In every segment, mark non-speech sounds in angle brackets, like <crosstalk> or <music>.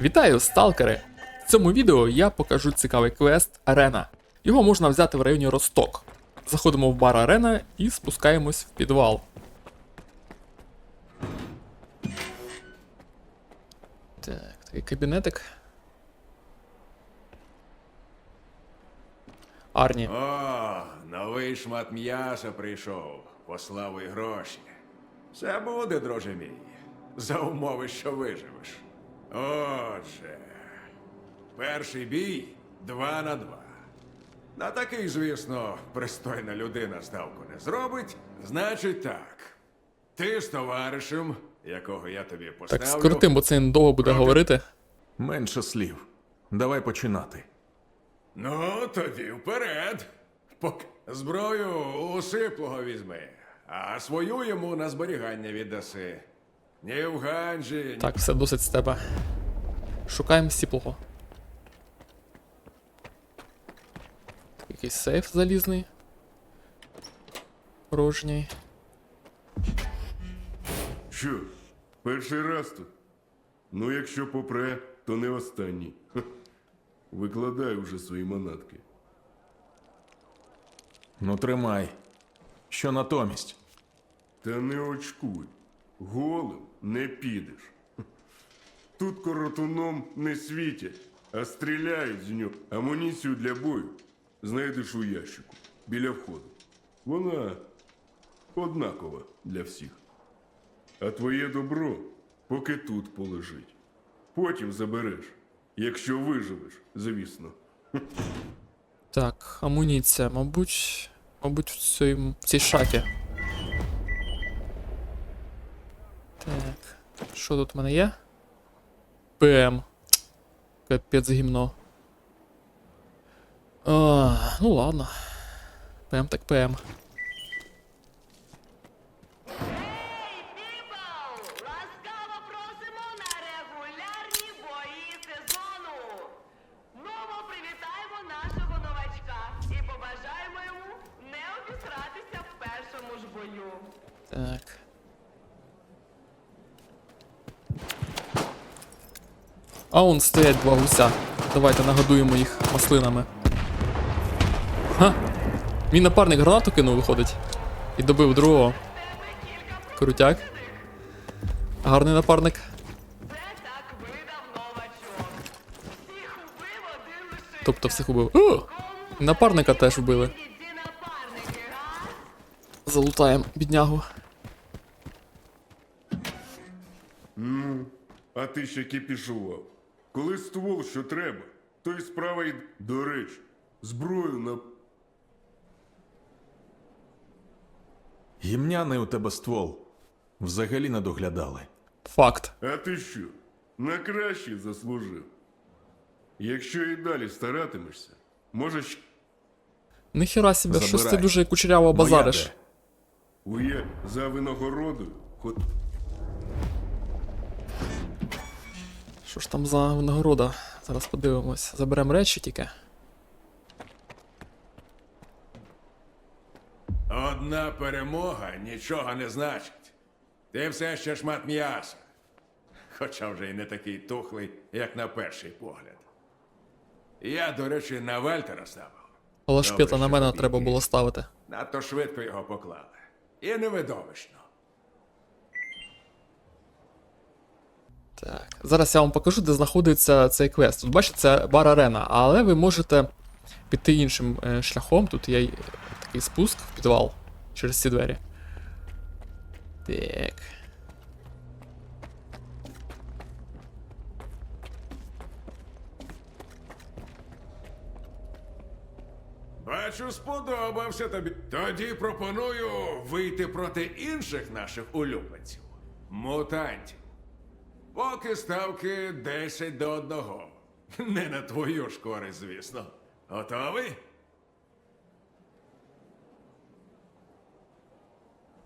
Вітаю, сталкери! В цьому відео я покажу цікавий квест Арена. Його можна взяти в районі Росток. Заходимо в бар Арена і спускаємось в підвал. Так, такий кабінетик. Арні. О, новий шмат м'яса прийшов. Послав і гроші. Все буде, друже мій. За умови, що виживеш. Отже, перший бій два на два. На такий, звісно, пристойна людина ставку не зробить. Значить так. Ти з товаришем, якого я тобі поставлю. Так, скоротим, бо це довго буде говорити. Менше слів. Давай починати. Ну, тоді вперед. Пок... Зброю у сиплого візьми, а свою йому на зберігання віддаси. Ні в ганджі, ні Так, все досить з тебе. Шукаємо сіплого. Так, якийсь сейф залізний. Порожній. Що, перший раз тут? Ну, якщо попре, то не останній. Ха. Викладай уже свої манатки. Ну тримай. Що натомість? Та не очкуй. Голим не підеш. Тут коротуном не світять, а стріляють з нього. Амуніцію для бою знайдеш у ящику біля входу. Вона однакова для всіх. А твоє добро поки тут полежить. Потім забереш, якщо виживеш, звісно. Так, амуніція, мабуть. Мабуть, в цій, в цій шафі. Так. Що тут в мене є? ПМ. Капець гімно. А, ну ладно. ПМ так ПМ. А он стоять два гуся. Давайте нагодуємо їх маслинами. Ха! Мій напарник гранату кинув, виходить. І добив другого. Крутяк. Гарний напарник. Тобто всіх убив. О! Напарника теж вбили. Залутаємо біднягу. А ти ще кипішував. Коли ствол, що треба, то й справа й до речі. Зброю на Гімняний у тебе ствол. Взагалі не доглядали. Факт. А ти що? На краще заслужив. Якщо і далі старатимешся, можеш Ніхіра себе, щось ти дуже кучеряво Моя базариш. де? ує за винагородою, ход Що ж там за винагорода? Зараз подивимось. Заберемо речі тільки. Одна перемога нічого не значить. Ти все ще шмат м'яса. Хоча вже й не такий тухлий, як на перший погляд. Я, до речі, на Вальтера ставив. Але шпіта на мене треба було ставити. Надто швидко його поклали. І невидовищно. Так, зараз я вам покажу, де знаходиться цей квест. Тут бачите, це бар арена, але ви можете піти іншим е, шляхом. Тут є такий спуск в підвал через ці двері. Так. Бачу, сподобався тобі. Тоді пропоную вийти проти інших наших улюбленців. Мутантів. Поки ставки 10 до 1. Не на твою ж користь, звісно. Готовий?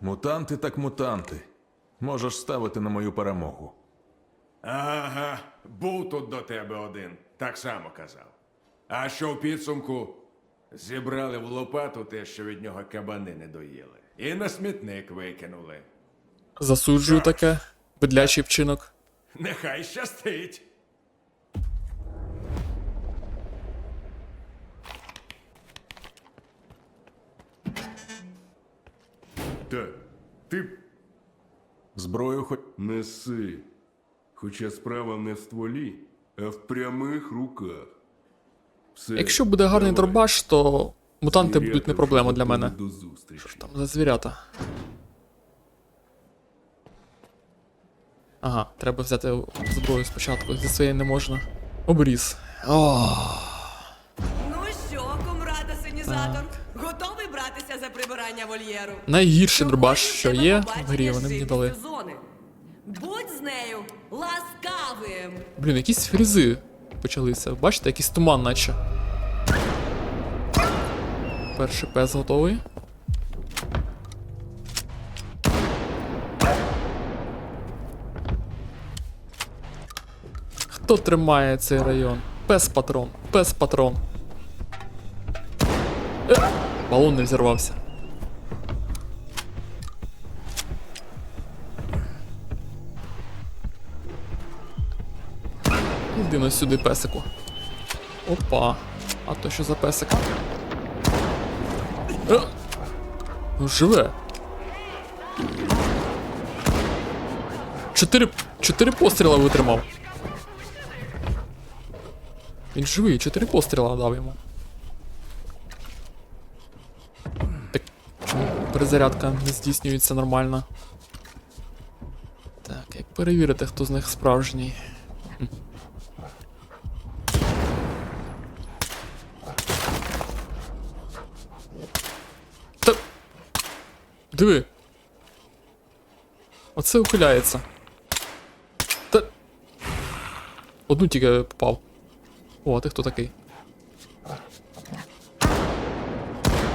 Мутанти так мутанти. Можеш ставити на мою перемогу. Ага, був тут до тебе один, так само казав. А що в підсумку зібрали в лопату те, що від нього кабани не доїли, і на смітник викинули. Засуджую таке. Бедлячий вчинок. Нехай щастить. Та ти Зброю хоч. неси. Хоча справа не в стволі, а в прямих руках. Все, Якщо буде гарний дробаш, то мутанти будуть не проблема для мене. До зустрічі. Що ж там за звірята? Ага, треба взяти зброю спочатку. Зі своєї не можна. Обріз. О, Ну що, комрада синізатор, готовий братися за прибирання вольєру? найгірший дробаш, що є в грі, вони мені дали. зони. Будь з нею ласкавим. Блін, якісь фрізи почалися. Бачите, якийсь туман наче. Перший пес готовий. Хто тримає цей район? Пес патрон, пес патрон. Е, балон не взірвався. Іди на сюди, песику. Опа. А то що за песик? Е! Ну, живе. Чотири. Чотири постріла витримав. Він живий, чотири постріла дав йому. Так, чому перезарядка не здійснюється нормально? Так, як перевірити, хто з них справжній? Та... Диви. Оце ухиляється. Та... Одну тільки попав. О, а ти хто такий?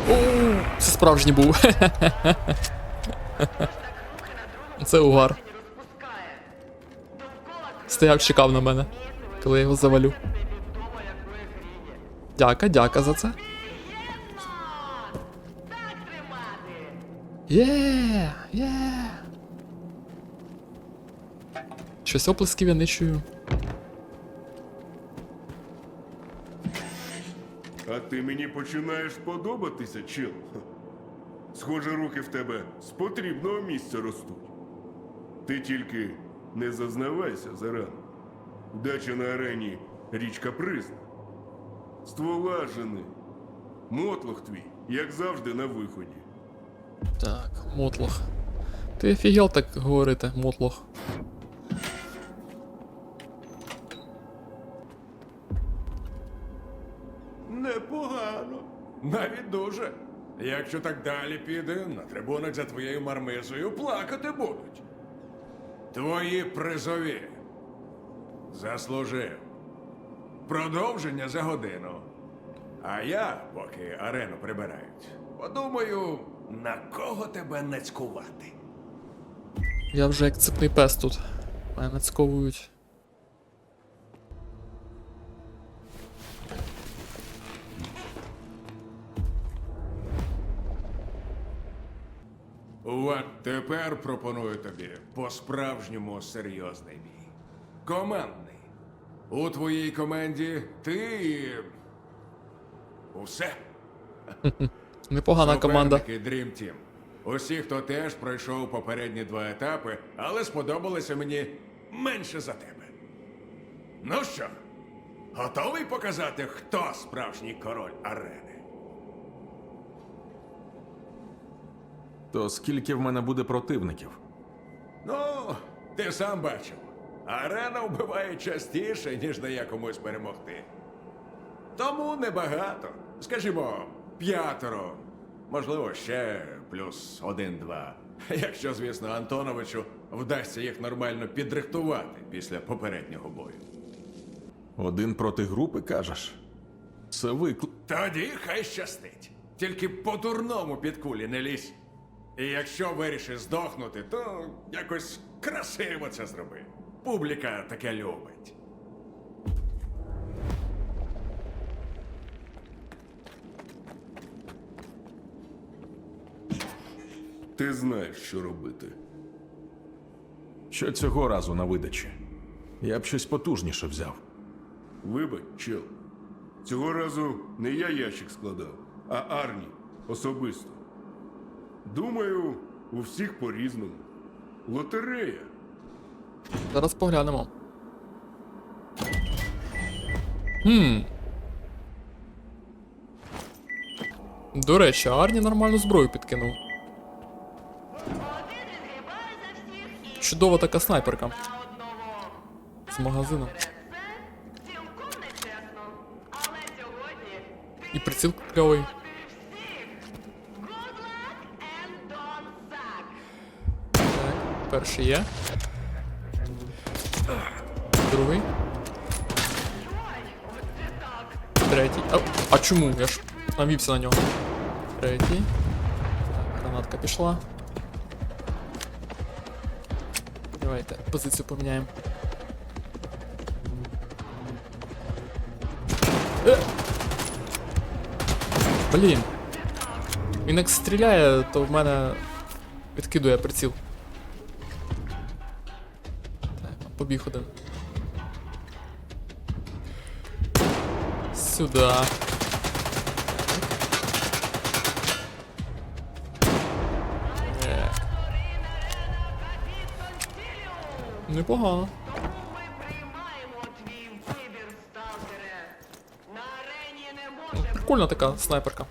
О, це справжній був. <laughs> Це угар. Стояв, чекав на мене, коли я його завалю. Дяка, дяка за це. Є, є. Щось оплесків я не чую. Ти мені починаєш подобатися, чел. Схоже, руки в тебе з потрібного місця ростуть. Ти тільки не зазнавайся зарано. Дача на арені річ капризна. Ствола жени. Мотлох твій, як завжди, на виході. Так, мотлох. Ти офігел так говорити, мотлох. Дуже. Якщо так далі піде, на трибунах за твоєю мармизою плакати будуть. Твої призові. Заслужив. Продовження за годину. А я, поки арену прибирають, подумаю, на кого тебе нацькувати. Я вже як цепний пес тут. Мене нацьковують. От тепер пропоную тобі по-справжньому серйозний бій. Командний. У твоїй команді ти. Усе. <laughs> Непогана команда. Dream Team. Усі, хто теж пройшов попередні два етапи, але сподобалися мені менше за тебе. Ну що, готовий показати, хто справжній король арени? То скільки в мене буде противників? Ну, ти сам бачив. Арена вбиває частіше, ніж дає комусь перемогти. Тому небагато. Скажімо, п'ятеро. Можливо, ще плюс один-два. Якщо, звісно, Антоновичу вдасться їх нормально підрихтувати після попереднього бою. Один проти групи, кажеш? Це виклик. Тоді хай щастить. Тільки по-дурному під кулі не лізь. І якщо вирішиш здохнути, то якось красиво це зроби. Публіка таке любить. Ти знаєш, що робити. Що цього разу на видачі? Я б щось потужніше взяв. Вибач, чел. Цього разу не я ящик складав, а Арні особисто. Думаю, У всіх по-різному. Лотерея. Зараз поглянемо. Хм. До речі, Арні нормальну зброю підкинув. Чудова така снайперка з магазину. І приціл кльовий. перший є. Другий. Ой, оце так. Третій. А, а чому? Я ж навівся на нього. Третій. Так, гранатка пішла. Давайте позицію поміняємо. Е! Блін. Він як стріляє, то в мене відкидує приціл. На арені не може Прикольна така снайперка.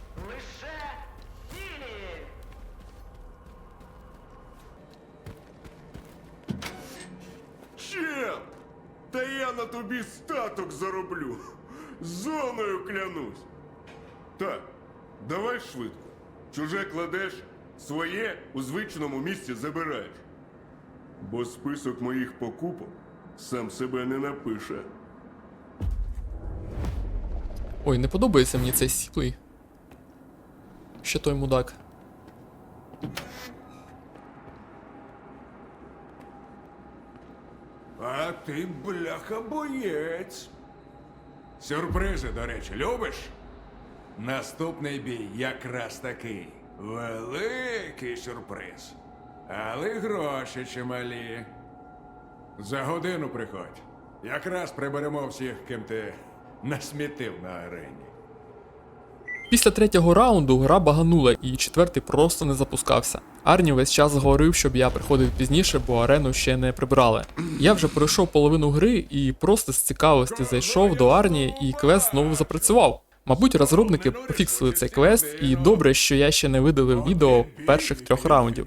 Статок. Зоною клянусь. Так, давай швидко. Чуже кладеш, своє у звичному місці забираєш. Бо список моїх покупок сам себе не напише. Ой, не подобається мені цей сіплий. Ще той мудак. А ти, бляха, боєць. Сюрпризи, до речі, любиш? Наступний бій якраз такий. Великий сюрприз. Але гроші чималі. За годину приходь. Якраз приберемо всіх, ким ти насмітив на арені. Після третього раунду гра баганула, і четвертий просто не запускався. Арні весь час говорив, щоб я приходив пізніше, бо арену ще не прибрали. Я вже пройшов половину гри і просто з цікавості зайшов до Арні, і квест знову запрацював. Мабуть, розробники пофіксили цей квест, і добре, що я ще не видалив відео перших трьох раундів.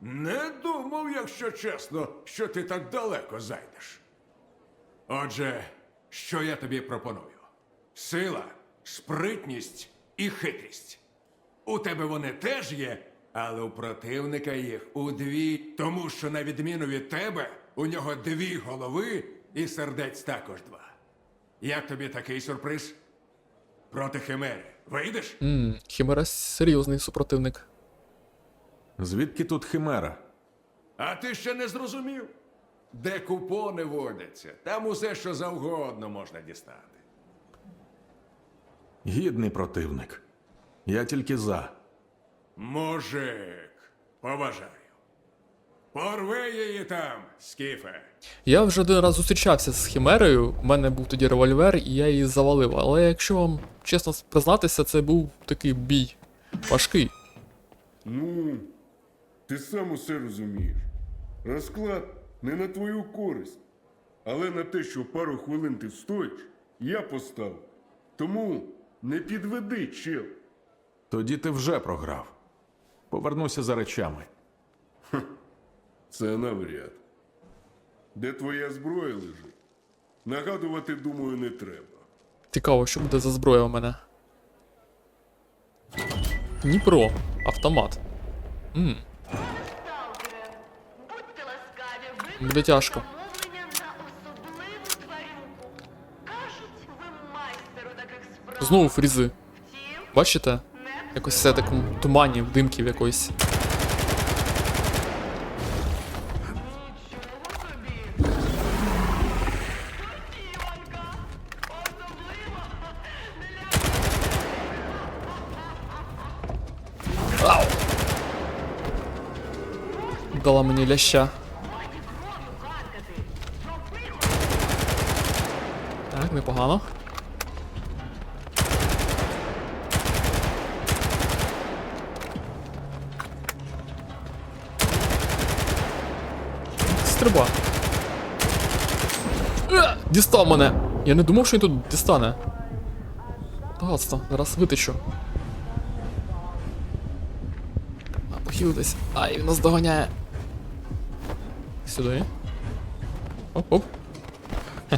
Не думав, якщо чесно, що ти так далеко зайдеш. Отже, що я тобі пропоную? Сила, спритність і хитрість. У тебе вони теж є, але у противника їх удві, тому що, на відміну від тебе, у нього дві голови і сердець також два. Як тобі такий сюрприз? Проти химери. Вийдеш? Ммм, Хімера серйозний супротивник. Звідки тут химера? А ти ще не зрозумів? Де купони водяться, там усе, що завгодно можна дістати. Гідний противник. Я тільки за. Мужик, поважаю. Порви її там, скіфе. Я вже один раз зустрічався з Хімерою, у мене був тоді револьвер, і я її завалив. Але якщо вам чесно признатися, це був такий бій важкий. Ну, ти сам усе розумієш. Розклад не на твою користь. Але на те, що пару хвилин ти встоїш, я постав. Тому не підведи, чел. Тоді ти вже програв. Повернуся за речами. Це навряд. Де твоя зброя лежить? Нагадувати, думаю, не треба. Цікаво, що буде за зброя у мене. Дніпро. Автомат. Ласкаві, буде тяжко. Знову фрізи. Бачите? Якось все такому тумані, в димків якоїсь. Дала мені ляща. годі кров'ю харкати. Зроби Так, непогано. Стриба. Е, Дістав мене! Я не думав, що він тут дістане. Багатство, зараз витечу. А, похилитись. Ай, він нас доганяє. Сюди. Оп-оп. <laughs>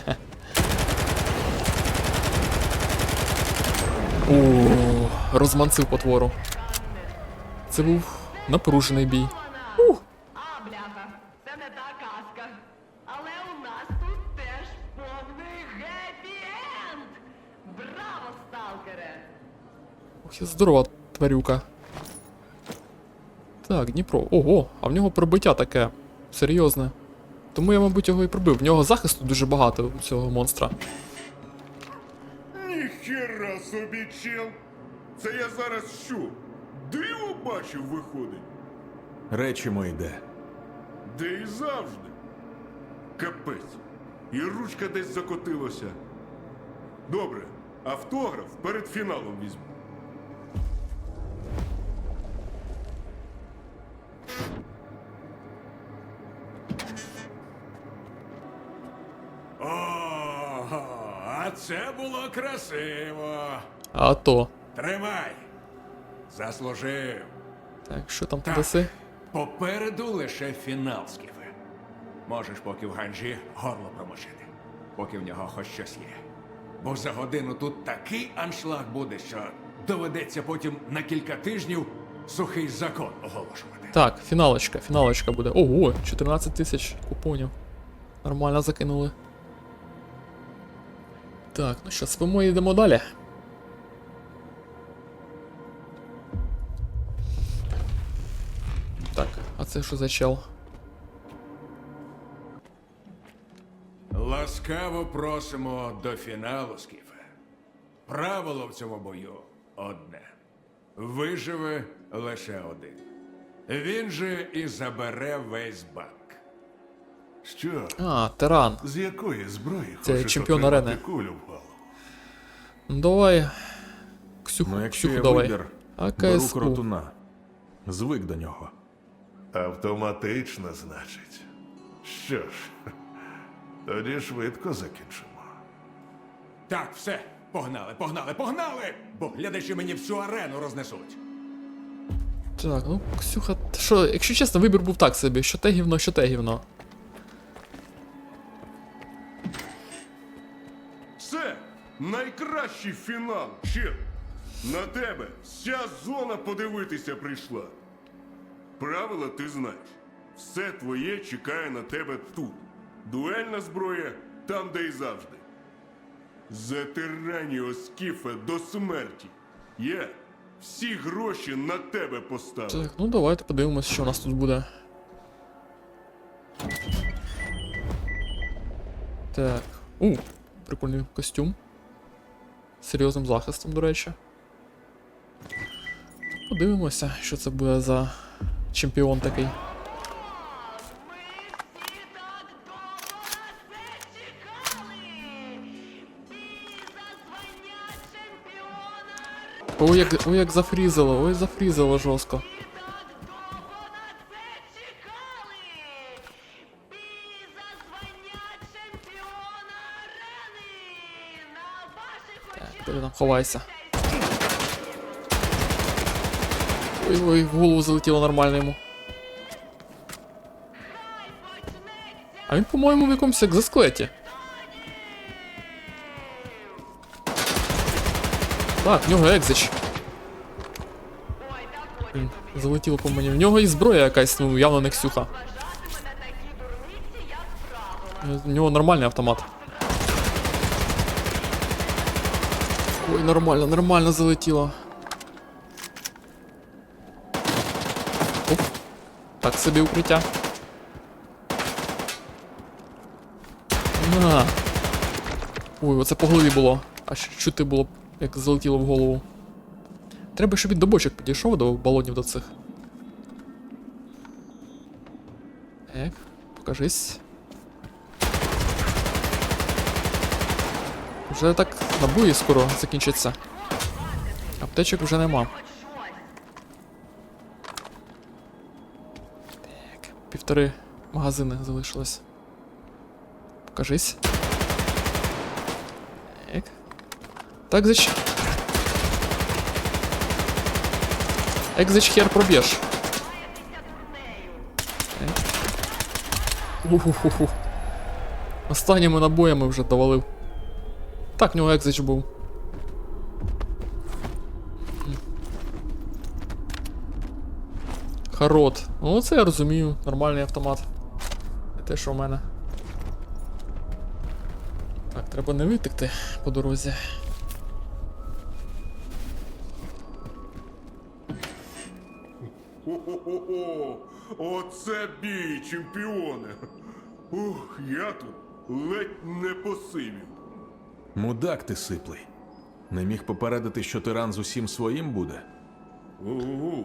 О, розманцив потвору. Це був напружений бій. Ох, і здорова тварюка. Так, Дніпро. Ого, а в нього пробиття таке серйозне. Тому я, мабуть, його і пробив. В нього захисту дуже багато у цього монстра. Ніхера собі чел. Це я зараз що? Диво бачив виходить. Речі мої де. Де і завжди. Капець. І ручка десь закотилася. Добре, автограф перед фіналом візьму. А це було красиво. А то. Тримай. Заслужив. Так, що там ти Так. даси? Попереду лише фінал, Скіфе. Можеш поки в ганджі горло промочити, поки в нього хоч щось є. Бо за годину тут такий аншлаг буде, що доведеться потім на кілька тижнів сухий закон оголошувати. Так, фіналочка, фіналочка буде. Ого, 14 тисяч купонів. Нормально закинули. Так, ну що, спимо йдемо далі. Так, а це що за чел? Ласкаво просимо до фіналу, Скіфе. Правило в цьому бою одне. Виживе лише один. Він же і забере весь банк. Що? А, тиран. З якої зброї Це чемпіон арени. кулю в голову? Ну давай. Ксюху, Ну, якщо Ксюху давай. вибір, беру АКСУ. кротуна. Звик до нього. Автоматично, значить. Що ж, тоді швидко закінчимо. Так, все, погнали, погнали, погнали! Бо глядачі мені всю арену рознесуть. Так, ну, Ксюха, що, якщо чесно, вибір був так собі, що те гівно, що те гівно. Найкращий фінал, Чел! На тебе вся зона подивитися прийшла. Правила ти знаєш. Все твоє чекає на тебе тут. Дуельна зброя там, де й завжди. Затирання Оскіфа до смерті. Я всі гроші на тебе поставив. Так, ну давайте подивимось, що у нас тут буде. Так. У, прикольний костюм. Серйозним захистом, до речі. Подивимося, що це буде за чемпіон такий. Ой, як, ой, як зафрізало, ой, зафрізало жорстко. Ховайся. Ой, ой, в голову залетіло нормально йому. А він, по-моєму, в якомусь екзосклеті. Так, в нього екзич. Залетіло по мені. В нього і зброя якась, ну явно не Ксюха. як правило. В нього нормальний автомат. Ой, нормально, нормально залетіло. Оп. Так, собі укриття. На. Ой, оце по голові було. Аж чути було, як залетіло в голову. Треба, щоб він до бочок підійшов до балонів до цих. Так, покажись. Вже так набої скоро закінчиться. Аптечок вже нема. Так, півтори магазини залишилось. Покажись. Так. Так зач. Як зач хер проб'єш. Уху-ху-ху. Останніми набоями вже довалив. Так, в нього екзич був. Харот. Ну, це я розумію. Нормальний автомат. Не те, що в мене. Так, треба не витекти по дорозі. О-о-о! Оце бій, чемпіони! Ух, я тут ледь не посивів. Мудак ти сиплий. Не міг попередити, що тиран з усім своїм буде. Ого,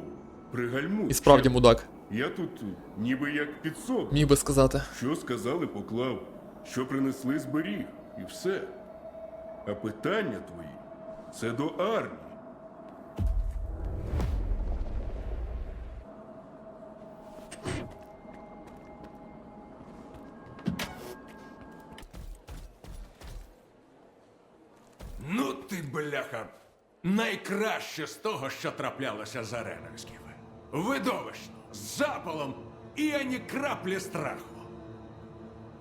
пригальмуй. І справді мудак. Я тут ніби як підсок, Міг би сказати. Що сказали, поклав, що принесли зберіг, і все. А питання твої це до армії. Ти, бляха, найкраще з того, що траплялося з Ареновськими. Видовищно, з запалом і ані краплі страху.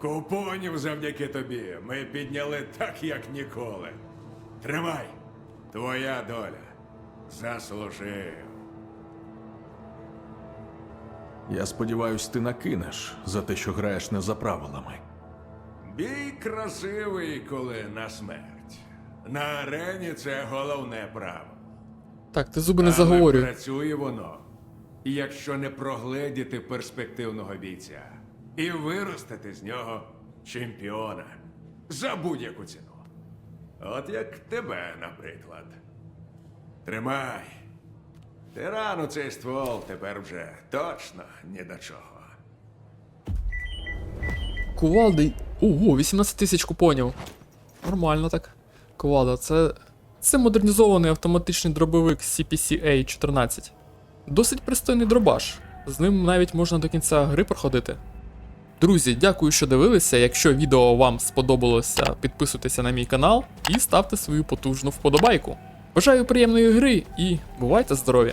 Купонів завдяки тобі ми підняли так, як ніколи. Тримай, твоя доля. Заслужив. Я сподіваюсь, ти накинеш за те, що граєш не за правилами. Бій красивий, коли на смерть. На арені це головне право. Так, ти зуби не Але заговорюй. Працює воно, якщо не прогледіти перспективного бійця і виростити з нього чемпіона за будь-яку ціну. От як тебе, наприклад. Тримай. Тирану цей ствол тепер вже точно ні до чого. Кувалди. Ого, 18 тисяч купонів. Нормально так. Кувалда, це. Це модернізований автоматичний дробовик CPC-A14. Досить пристойний дробаш. З ним навіть можна до кінця гри проходити. Друзі, дякую, що дивилися. Якщо відео вам сподобалося, підписуйтеся на мій канал і ставте свою потужну вподобайку. Бажаю приємної гри і бувайте здорові!